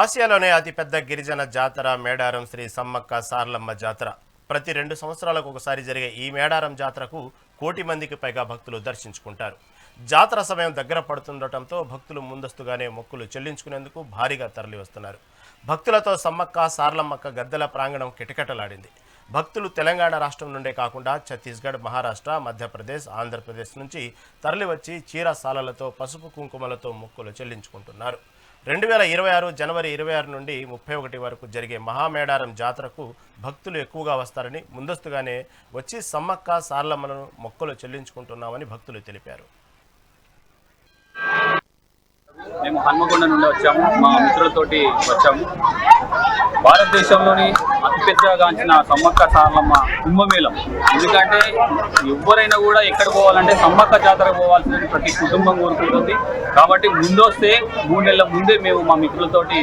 ఆసియాలోనే అతిపెద్ద గిరిజన జాతర మేడారం శ్రీ సమ్మక్క సార్లమ్మ జాతర. ప్రతి రెండు సంవత్సరాలకు ఒకసారి జరిగే ఈ మేడారం జాతరకు కోటి మందికి పైగా భక్తులు దర్శించుకుంటారు. జాతర సమయం దగ్గర పడుతుండటంతో భక్తులు ముందస్తుగానే మొక్కులు చెల్లించుకునేందుకు భారీగా తరలి వస్తున్నారు భక్తులతో సమ్మక్క సార్లమ్మక్క గద్దెల ప్రాంగణం కిటకిటలాడింది. భక్తులు తెలంగాణ రాష్ట్రం నుండే కాకుండా ఛత్తీస్గఢ్ మహారాష్ట్ర మధ్యప్రదేశ్ ఆంధ్రప్రదేశ్ నుంచి తరలివచ్చి చీరసాలలతో పసుపు కుంకుమలతో మొక్కులు చెల్లించుకుంటున్నారు. రెండు వేల ఇరవై ఆరు జనవరి ఇరవై ఆరు నుండి ముప్పై ఒకటి వరకు జరిగే మహామేడారం జాతరకు భక్తులు ఎక్కువగా వస్తారని ముందస్తుగానే వచ్చి సమ్మక్క సార్లమ్మలను మొక్కలు చెల్లించుకుంటున్నామని భక్తులు తెలిపారు. మేము హన్మకొండ నుండి వచ్చాము. మా మిత్రులతోటి వచ్చాము. భారతదేశంలోని అతిపెద్దగాంచిన సమ్మక్క సారలమ్మ కుంభమేళం. ఎందుకంటే ఎవరైనా కూడా ఎక్కడ పోవాలంటే సమ్మక్క జాతర పోవాల్సిన ప్రతి కుటుంబం కోరుకుంటుంది. కాబట్టి ముందొస్తే మూడు నెలల ముందే మేము మా మిత్రులతోటి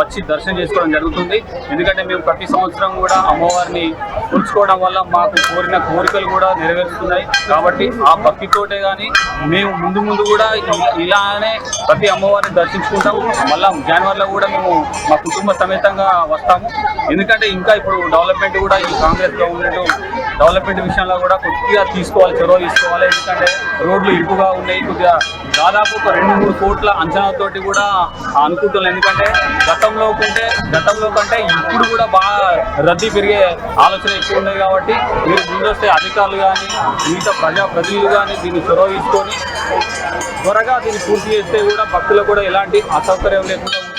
వచ్చి దర్శనం చేసుకోవడం జరుగుతుంది. ఎందుకంటే మేము ప్రతి సంవత్సరం కూడా అమ్మవారిని కొలుచుకోవడం వల్ల మాకు కోరిన కోరికలు కూడా నెరవేరుస్తున్నాయి. కాబట్టి ఆ భక్తితోటే కానీ మేము ముందు ముందు కూడా ఇలానే ప్రతి అమ్మవారిని దర్శించుకుంటాం మళ్ళా జనవరిలో కూడా మేము మా కుటుంబ సమేతంగా వస్తాము. ఎందుకంటే ఇంకా ఇప్పుడు డెవలప్మెంట్ కూడా ఈ కాంగ్రెస్ గవర్నమెంట్ డెవలప్మెంట్ విషయంలో కూడా కొద్దిగా తీసుకోవాలి చొరవ తీసుకోవాలి. ఎందుకంటే రోడ్లు ఇరుకుగా ఉన్నాయి. కొద్దిగా దాదాపు ఒక రెండు మూడు కోట్ల అంచనాతోటి కూడా అనుకుంటున్నాం. ఎందుకంటే గతంలో కంటే గతంలో కంటే ఇప్పుడు కూడా బాగా రద్దీ పెరిగే ఆలోచన ఎక్కువ ఉన్నాయి కాబట్టి మీరు ముందొస్తే అధికారులు కానీ మిగతా ప్రజాప్రతినిధులు కానీ దీన్ని చొరవ తీసుకొని త్వరగా దీన్ని పూర్తి చేస్తే కూడా భక్తులకు కూడా ఎలాంటి అసౌకర్యం లేకుండా